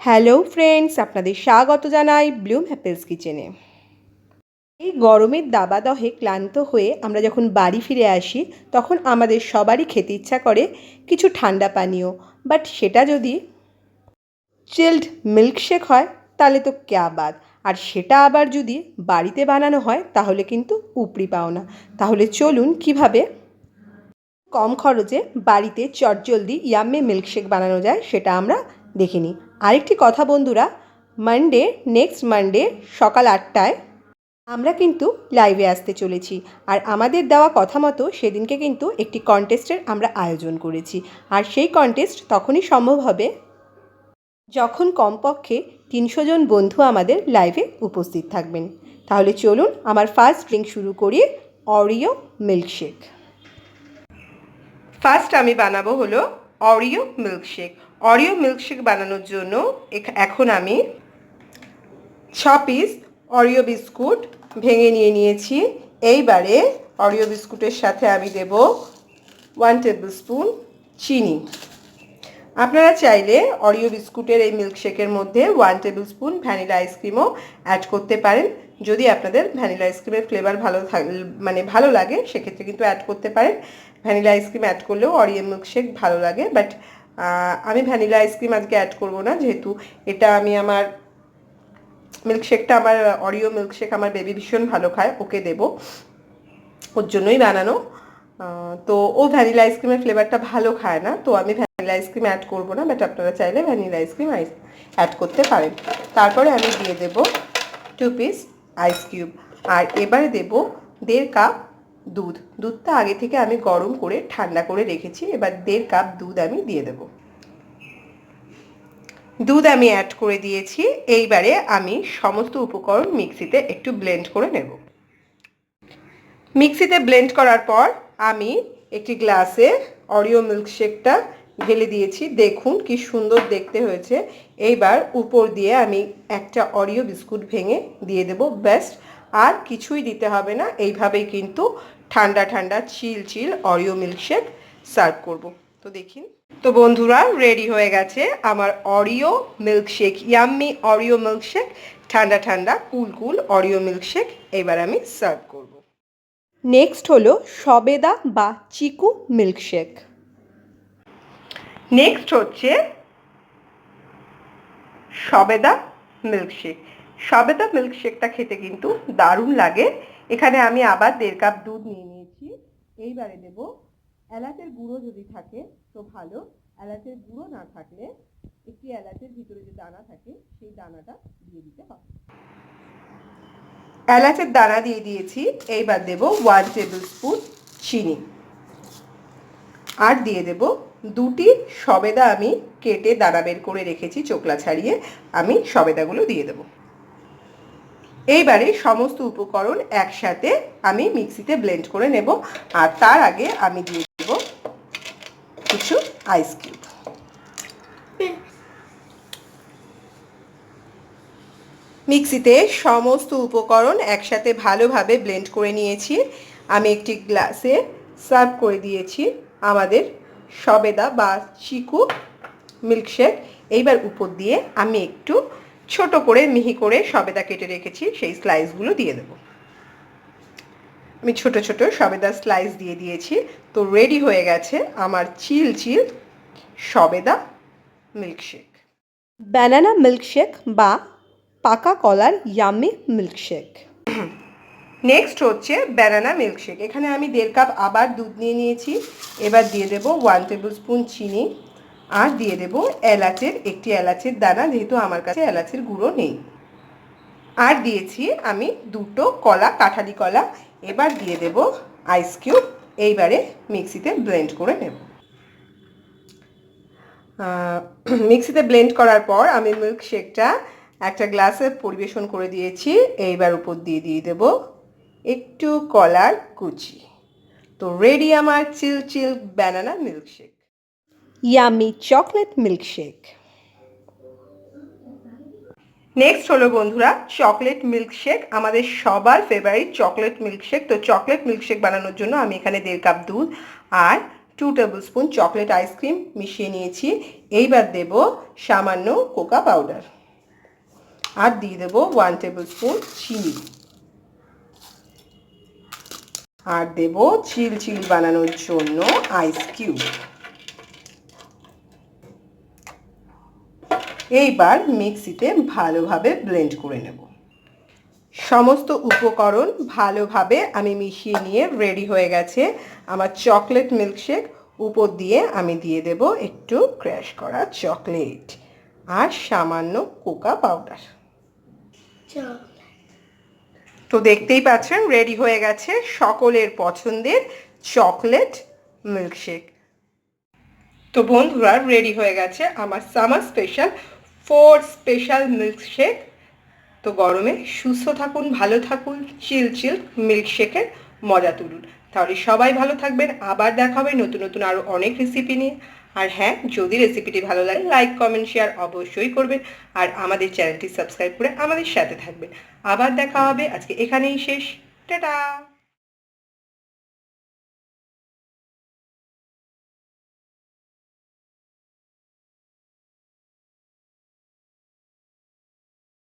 Hello friends, আপনাদের স্বাগত জানাই ব্লুম হ্যাপেলস কিচেনে। এই গরমের দাবাদহে ক্লান্ত হয়ে আমরা যখন বাড়ি ফিরে আসি, তখন আমাদের সবারই খেতে ইচ্ছা করে কিছু ঠান্ডা পানীয়। বাট সেটা যদি চিল্ড মিল্কশেক হয়, তাহলে তো ক্যা বাদ আর সেটা আবার যদি বাড়িতে বানানো হয়, তাহলে কিন্তু উপরি পাও না। তাহলে চলুন কীভাবে কম খরচে বাড়িতে চটজলদি ইয়াম্মে মিল্কশেক বানানো যায়, সেটা আমরা দেখে নিই আরেকটি কথা বন্ধুরা মানডে নেক্সট মানডে সকাল আটটায় আমরা কিন্তু লাইভে আসতে চলেছি। আর আমাদের দেওয়া কথা মতো সেদিনকে কিন্তু একটি কন্টেস্টের আমরা আয়োজন করেছি। আর সেই কন্টেস্ট তখনই সম্ভব হবে যখন কমপক্ষে তিনশো জন বন্ধু আমাদের লাইভে উপস্থিত থাকবেন। তাহলে চলুন আমার ফার্স্ট ড্রিঙ্ক শুরু করি অরিও মিল্কশেক ফার্স্ট আমি বানাবো হলো অরিও মিল্কশেক অরিও মিল্কশেক বানানোর জন্য এখ- এখন আমি ছ পিস অরিও বিস্কুট ভেঙে নিয়ে নিয়েছি। এইবারে অরিও বিস্কুটের সাথে আমি দেব ওয়ান টেবিল স্পুন চিনি। আপনারা চাইলে অরিও বিস্কুটের এই মিল্কশেকের মধ্যে ওয়ান টেবিল স্পুন ভ্যানিলা আইসক্রিমও অ্যাড করতে পারেন। যদি আপনাদের ভ্যানিলা আইসক্রিমের ফ্লেভার ভালো মানে ভালো লাগে, সেক্ষেত্রে কিন্তু অ্যাড করতে পারেন। ভ্যানিলা আইসক্রিম অ্যাড করলেও অরিও মিল্কশেক ভালো লাগে বাট আমি ভ্যানিলা আইসক্রিম আজকে অ্যাড করব না, যেহেতু এটা আমি আমার মিল্কশেকটা আমার অরিও মিল্কশেক আমার বেবি ভীষণ ভালো খায়, ওকে দেবো। ওর জন্যই বানানো। তো ও ভ্যানিলা আইসক্রিমের ফ্লেভারটা ভালো খায় না, তো আমি ভ্যানিলা আইসক্রিম অ্যাড করব না বাট আপনারা চাইলে ভ্যানিলা আইসক্রিম আইস অ্যাড করতে পারেন। তারপরে আমি দিয়ে দেব টু পিস আইস কিউব আর এবারে দেব দেড় কাপ দুধ। দুধটা আগে থেকে আমি গরম করে, ঠান্ডা করে রেখেছি। এবার দেড় কাপ দুধ আমি দিয়ে দেবো। দুধ আমি অ্যাড করে দিয়েছি। এইবারে আমি সমস্ত উপকরণ মিক্সিতে একটু ব্লেন্ড করে নেব। মিক্সিতে ব্লেন্ড করার পর আমি একটি গ্লাসে অরিও মিল্কশেকটা ঢেলে দিয়েছি। দেখুন কি সুন্দর দেখতে হয়েছে। এইবার উপর দিয়ে আমি একটা অরিও বিস্কুট ভেঙে দিয়ে দেব। বেস্ট আর কিছুই দিতে হবে না। এইভাবেই কিন্তু ঠান্ডা ঠান্ডা chill chill Oreo milkshake serve করব। তো দেখিন তো বন্ধুরা রেডি হয়ে গেছে আমার Oreo milkshake yummy Oreo milkshake ঠান্ডা ঠান্ডা কুল কুল অরিও মিল্কশেক এবার আমি সার্ভ করব। নেক্সট হলো সবেদা বা চিকু মিল্কশেক নেক্সট হচ্ছে সবেদা মিল্কশেক সবেদা মিল্কশেকটা খেতে কিন্তু দারুণ লাগে। এখানে আমি আবার দেড় কাপ দুধ নিয়ে নিয়েছি। এইবারে দেব এলাচের গুঁড়ো যদি থাকে তো ভালো। এলাচের গুঁড়ো না থাকলে একটি এলাচের ভিতরে যে দানা থাকে সেই দানাটা দিয়ে দিতে হবে। এলাচের দানা দিয়ে দিয়েছি। এইবার দেব ওয়ান টেবিল স্পুন চিনি। আর দিয়ে দেব দুটি সবেদা আমি কেটে দানা বের করে রেখেছি, চোকলা ছাড়িয়ে। আমি সবেদাগুলো দিয়ে দেব। এইবারে সমস্ত উপকরণ একসাথে আমি মিক্সিতে ব্লেন্ড করে নেব, আর তার আগে আমি দিয়ে দেব কিছু আইস কিউব মিক্সিতে সমস্ত উপকরণ একসাথে ভালোভাবে ব্লেন্ড করে নিয়েছি। আমি একটি গ্লাসে সার্ভ করে দিয়েছি আমাদের সবেদা বা চিকু মিল্কশেক। এইবার উপর দিয়ে আমি একটু ছোট করে মিহি করে সবেদা কেটে রেখেছি সেই স্লাইসগুলো দিয়ে দেবো। আমি ছোট ছোট সবেদা স্লাইস দিয়ে দিয়েছি। তো রেডি হয়ে গেছে আমার চিল চিল সবেদা মিল্কশেক ব্যানানা মিল্কশেক বা পাকা কলার ইয়াম্মি মিল্কশেক নেক্সট হচ্ছে ব্যানানা মিল্কশেক এখানে আমি দেড় কাপ আবার দুধ নিয়ে নিয়েছি। এবার দিয়ে দেব ওয়ান টেবিল স্পুন চিনি। আর দিয়ে দেব এলাচের, একটি এলাচের দানা, যেহেতু আমার কাছে এলাচের গুঁড়ো নেই। আর দিয়েছি আমি দুটো কলা, কাঁঠালি কলা। এবার দিয়ে দেব আইস কিউব এইবারে মিক্সিতে ব্লেন্ড করে নেব। মিক্সিতে ব্লেন্ড করার পর আমি মিল্ক শেকটা একটা গ্লাসে পরিবেশন করে দিয়েছি। এইবার উপর দিয়ে দিয়ে দেব একটু কলার কুচি। তো রেডি আমার chill chill banana milkshake yummy chocolate milkshake next হলো বন্ধুরা চকলেট মিল্কশেক আমাদের সবার ফেভারিট চকলেট মিল্কশেক তো চকলেট মিল্কশেক বানানোর জন্য আমি এখানে দেড় কাপ দুধ আর two tablespoon chocolate ice cream মিশিয়ে নিয়েছি। এইবার দেব সামান্য কোকা পাউডার আর দিয়ে দেব ওয়ান টেবিল স্পুন চিনি আর দেব চিল চিল বানানোর জন্য আইস কিউব এইবার মিক্সিতে ভালোভাবে ব্লেন্ড করে নেব। সমস্ত উপকরণ ভালোভাবে আমি মিশিয়ে নিয়ে রেডি হয়ে গেছে। আমার চকলেট মিল্কশেক উপর দিয়ে আমি দিয়ে দেব একটু ক্র্যাশ করা চকলেট আর সামান্য কোকা পাউডার। তো দেখতেই পাচ্ছেন, রেডি হয়ে গেছে সকলের পছন্দের চকলেট মিল্কশেক। তো বন্ধুরা, রেডি হয়ে গেছে আমার summer special four special milkshake তো গরমে সুস্থ থাকুন, ভালো থাকুন চিল চিল মিল্কশেকের মজা তুলুন। তাহলে সবাই ভালো থাকবেন। আবার দেখা হবে নতুন নতুন আরও অনেক রেসিপি নিয়ে। আর হ্যাঁ যদি রেসিপিটি ভালো লাগে লাইক কমেন্ট শেয়ার অবশ্যই করবেন। আর আমাদের চ্যানেলটি সাবস্ক্রাইব করে আমাদের সাথে থাকবেন। আবার দেখা হবে। আজকে এখানেই শেষ। টাটা!